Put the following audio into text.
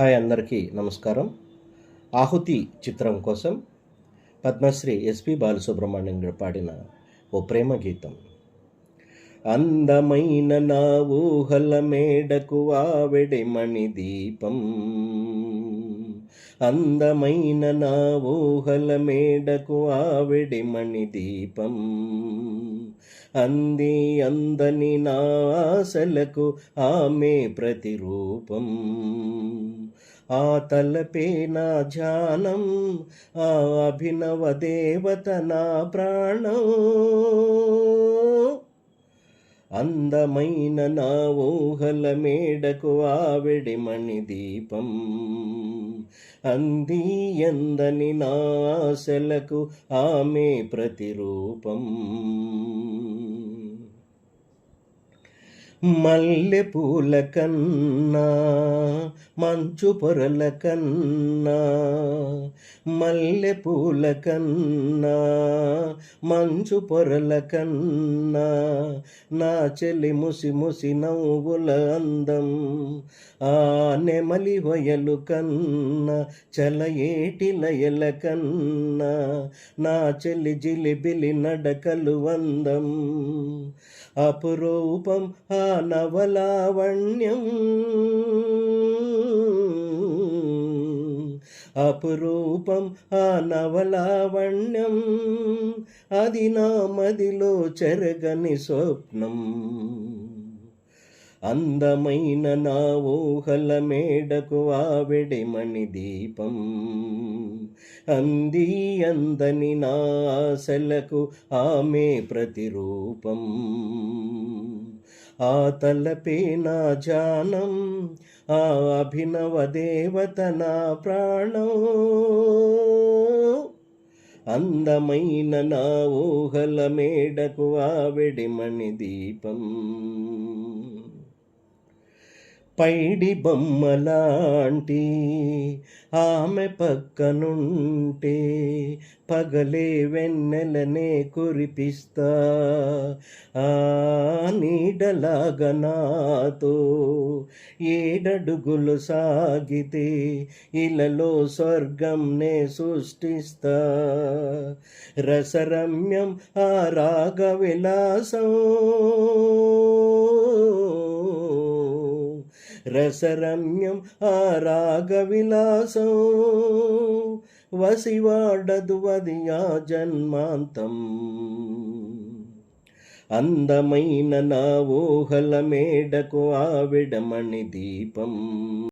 Hi అందరికీ నమస్కారం. ఆహుతి చిత్రం కోసం పద్మశ్రీ ఎస్పి బాలసుబ్రహ్మణ్యం గారు పాడిన ఓ ప్రేమ గీతం. అందమైన నా ఊహల మేడకు ఆవిడి మణి దీపం. అందమైన నా ఊహల మేడకు ఆవిడి మణి దీపం. అంది అందని నా ఆశలకు ఆమె ప్రతిరూపం. ఆ తలపే నా ధ్యానం ఆ అభినవ దేవత నా ప్రాణం. అందమైన నా ఊహల మేడకు ఆవిడి మణి దీపం. అంది ఎందని నా ఆశలకు ఆమె ప్రతిరూపం. మల్లె పూల కన్నా మంచు పొరల కన్నా మల్లె పూల కన్నా మంచు పొరల కన్నా నా చెల్లి ముసి ముసి నవ్వుల అందం ఆ నెమలి వయలు కన్నా చల ఏటి లయల కన్నా నా చెల్లి జిలిబిలి నడకలు వందం. అపురూపం ఆ నవలావణ్యం అపురూపం ఆ నవలావణ్యం అది నా మదిలో చెరగని స్వప్నం. అందమైన నా ఊహల మేడకు ఆవిడి మణి దీపం. అంది అందని నా ఆశలకు ఆమె ప్రతిరూపం. ఆ తలపే నా జానం ఆ అభినవ దేవత నా ప్రాణం. అందమైన నా ఊహల మేడకు ఆవిడి మణి దీపం. పైడి బొమ్మలాంటి ఆమె పక్కనుంటే పగలే వెన్నెలనే కురిపిస్తా. ఆ నీడలాగా నాతో ఏడడుగులు సాగితే ఇలలో స్వర్గంనే సృష్టిస్తా. రసరమ్యం ఆ రాగ విలాసం రసరమ్యం ఆ రాగ విలాసం వసివాడదు అది ఆ జన్మాంతం. అందమైన నా ఊహల మేడకు ఆవిడమణి దీపం.